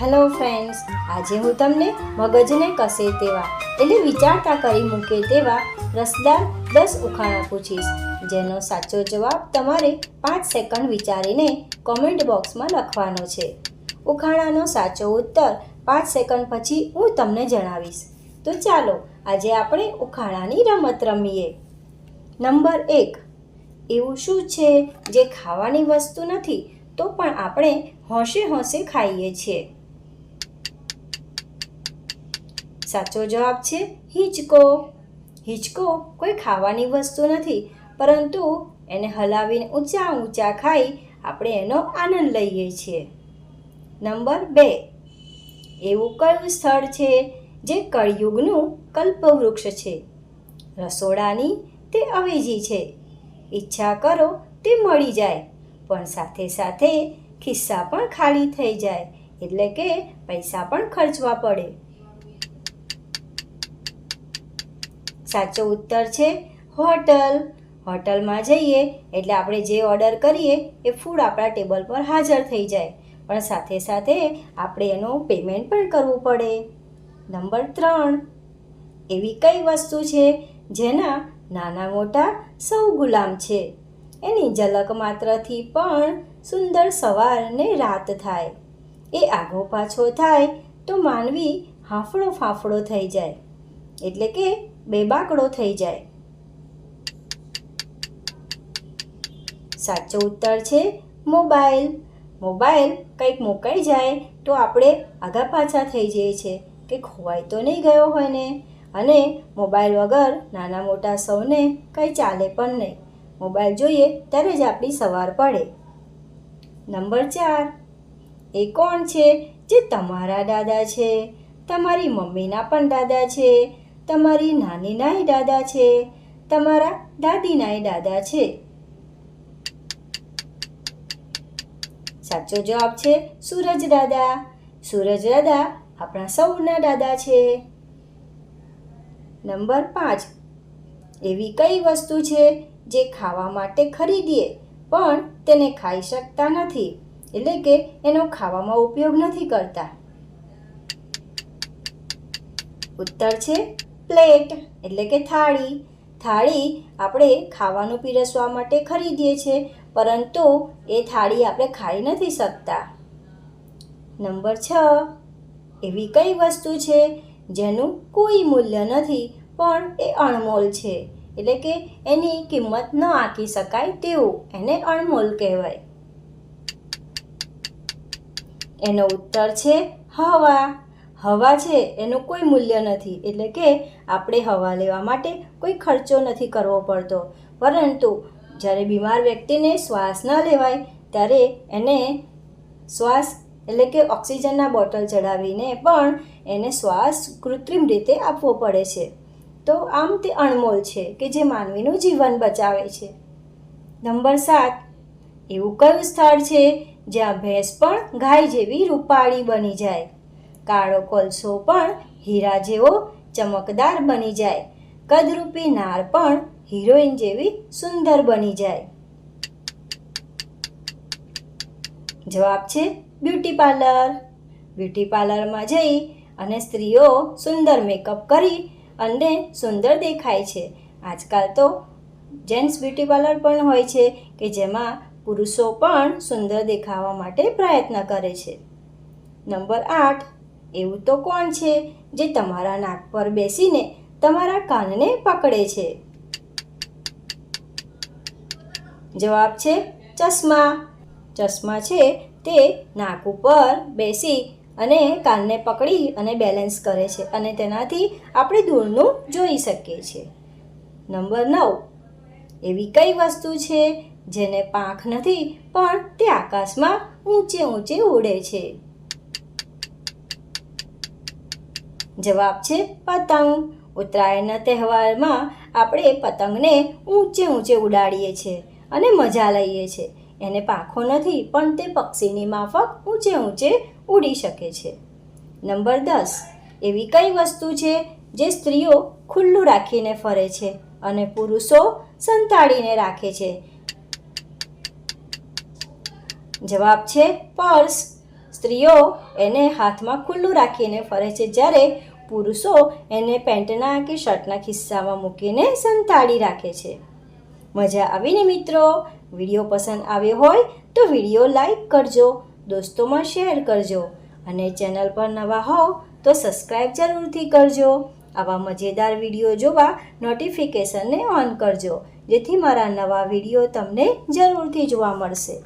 Hello friends આજે હું તમને મગજને કસે તેવા એટલે વિચારતા કરી મૂકે તેવા રસદાર દસ ઉખાણા પૂછીશ, જેનો સાચો જવાબ તમારે પાંચ સેકન્ડ વિચારીને કોમેન્ટ બોક્સમાં લખવાનો છે. ઉખાણાનો સાચો ઉત્તર પાંચ સેકન્ડ પછી હું તમને જણાવીશ. તો ચાલો, આજે આપણે ઉખાણાની રમત રમીએ. નંબર એક, એવું શું છે જે ખાવાની વસ્તુ નથી, તો પણ આપણે હોંશે હોંશે ખાઈએ છીએ. સાચો જવાબ છે હિંચકો. હિંચકો કોઈ ખાવાની વસ્તુ નથી, પરંતુ એને હલાવીને ઊંચા ઊંચા ખાઈ આપણે એનો આનંદ લઈએ છીએ. નંબર બે. એવું કયું સ્થળ છે જે કળયુગનું કલ્પવૃક્ષ છે? રસોડાની તે અવેજી છે. ઈચ્છા કરો તે મળી જાય, પણ સાથે સાથે ખિસ્સા પણ ખાલી થઈ જાય, એટલે કે પૈસા પણ ખર્ચવા પડે. સાચો ઉત્તર છે હોટલ. હોટલમાં જઈએ એટલે આપણે જે ઓર્ડર કરીએ એ ફૂડ આપણા ટેબલ પર હાજર થઈ જાય. પણ સાથે સાથે આપણે એનું પેમેન્ટ પણ કરવું પડે. નંબર ત્રણ. એવી કઈ વસ્તુ છે જેના નાના મોટા સૌ ગુલામ છે? એની ઝલક માત્રથી પણ સુંદર સવાર ને રાત થાય. એ આગો પાછો થાય તો માનવી હાંફળો ફાંફળો થઈ જાય. એટલે કે બેબાકડો થઈ જાય. સાચો ઉત્તર છે મોબાઈલ. મોબાઈલ કંઈક મુકાઈ જાય તો આપણે આગા પાછા થઈ જઈએ છીએ. કે ખોવાઈ તો નહીં ગયો હોય ને. અને મોબાઈલ વગર નાના મોટા સૌને કંઈ ચાલે પણ નહીં. મોબાઈલ જોઈએ ત્યારે જ આપણી સવાર પડે. નંબર ચાર. એ કોણ છે? જે તમારા દાદા છે. તમારી મમ્મીના પણ દાદા છે. તમારી નાનીનાય દાદા છે. તમારા દાદીનાય દાદા છે. સાચો જવાબ છે સૂરજ દાદા. સૂરજ દાદા આપણા સૌના દાદા છે. નંબર પાંચ. એવી કઈ વસ્તુ છે જે ખાવા માટે ખરીદીએ, પણ તેને ખાઈ શકતા નથી, એટલે કે એનો ખાવામાં ઉપયોગ નથી કરતા? ઉત્તર છે પ્લેટ, એટલે કે થાળી. થાળી આપણે ખાવાનું પીરસવા માટે ખરીદીએ છીએ, પરંતુ એ થાળી આપણે ખાઈ નથી શકતા. નંબર છ, એવી કઈ વસ્તુ છે જેનું કોઈ મૂલ્ય નથી, પણ એ અણમોલ છે. એટલે કે એની કિંમત ન આંકી શકાય તેવું, એને અણમોલ કહેવાય. એનો ઉત્તર છે હવા. હવા છે એનું કોઈ મૂલ્ય નથી, એટલે કે આપણે હવા લેવા માટે કોઈ ખર્ચો નથી કરવો પડતો. પરંતુ જ્યારે બીમાર વ્યક્તિને શ્વાસ ન લેવાય, ત્યારે એને શ્વાસ એટલે કે ઓક્સિજનના બોટલ ચડાવીને પણ એને શ્વાસ કૃત્રિમ રીતે આપવો પડે છે. તો આમ તે અણમોલ છે કે જે માનવીનું જીવન બચાવે છે. નંબર સાત, એવું કયું સ્થળ છે જ્યાં ભેંસ પણ ગાય જેવી રૂપાળી બની જાય? કાળો કોલસો પણ હીરા જેવો ચમકદાર બની જાય. કદરૂપી નાર પણ હિરોઈન જેવી સુંદર બની જાય. જવાબ છે બ્યુટી પાર્લર. બ્યુટી પાર્લરમાં જઈ અને સ્ત્રીઓ સુંદર મેકઅપ કરી અને સુંદર દેખાય છે. આજકાલ તો જેન્ટ્સ બ્યુટી પાર્લર પણ હોય છે કે જેમાં પુરુષો પણ સુંદર દેખાવા માટે પ્રયત્ન કરે છે. નંબર આઠ એવું તો કોણ છે જે તમારા નાક પર બેસીને તમારા કાનને પકડે છે? જવાબ છે ચશ્મા. ચશ્મા છે તે નાક ઉપર બેસી અને કાનને પકડી અને બેલેન્સ કરે છે અને તેનાથી આપણે દૂરનું જોઈ શકીએ છીએ. નંબર નવ. એવી કઈ વસ્તુ છે જેને પાંખ નથી પણ તે આકાશમાં ઊંચે ઊંચે ઉડે છે? જવાબ છે પતંગ. ઉત્તરાયણના તહેવારમાં આપણે પતંગને ઊંચે ઊંચે ઉડાડીએ છીએ અને મજા લઈએ છીએ. એને પાંખો નથી, પણ તે પક્ષીની માફક ઊંચે ઊંચે ઉડી શકે છે. નંબર દસ. એવી કઈ વસ્તુ છે જે સ્ત્રીઓ ખુલ્લું રાખીને ફરે છે અને પુરુષો સંતાડીને રાખે છે? જવાબ છે પર્સ. સ્ત્રીઓ એને હાથમાં ખુલ્લું રાખીને ફરે છે જ્યારે પુરુષો એને પેન્ટના કે શર્ટના ખિસ્સામાં મૂકીને સંતાડી રાખે છે. મજા આવીને મિત્રો? વીડિયો પસંદ આવ્યો હોય તો વીડિયો લાઈક કરજો, દોસ્તોમાં શેર કરજો અને ચેનલ પર નવા હોવ તો સબસ્ક્રાઈબ જરૂરથી કરજો. આવા મજેદાર વીડિયો જોવા નોટિફિકેશનને ઓન કરજો, જેથી મારા નવા વીડિયો તમને જરૂરથી જોવા મળશે.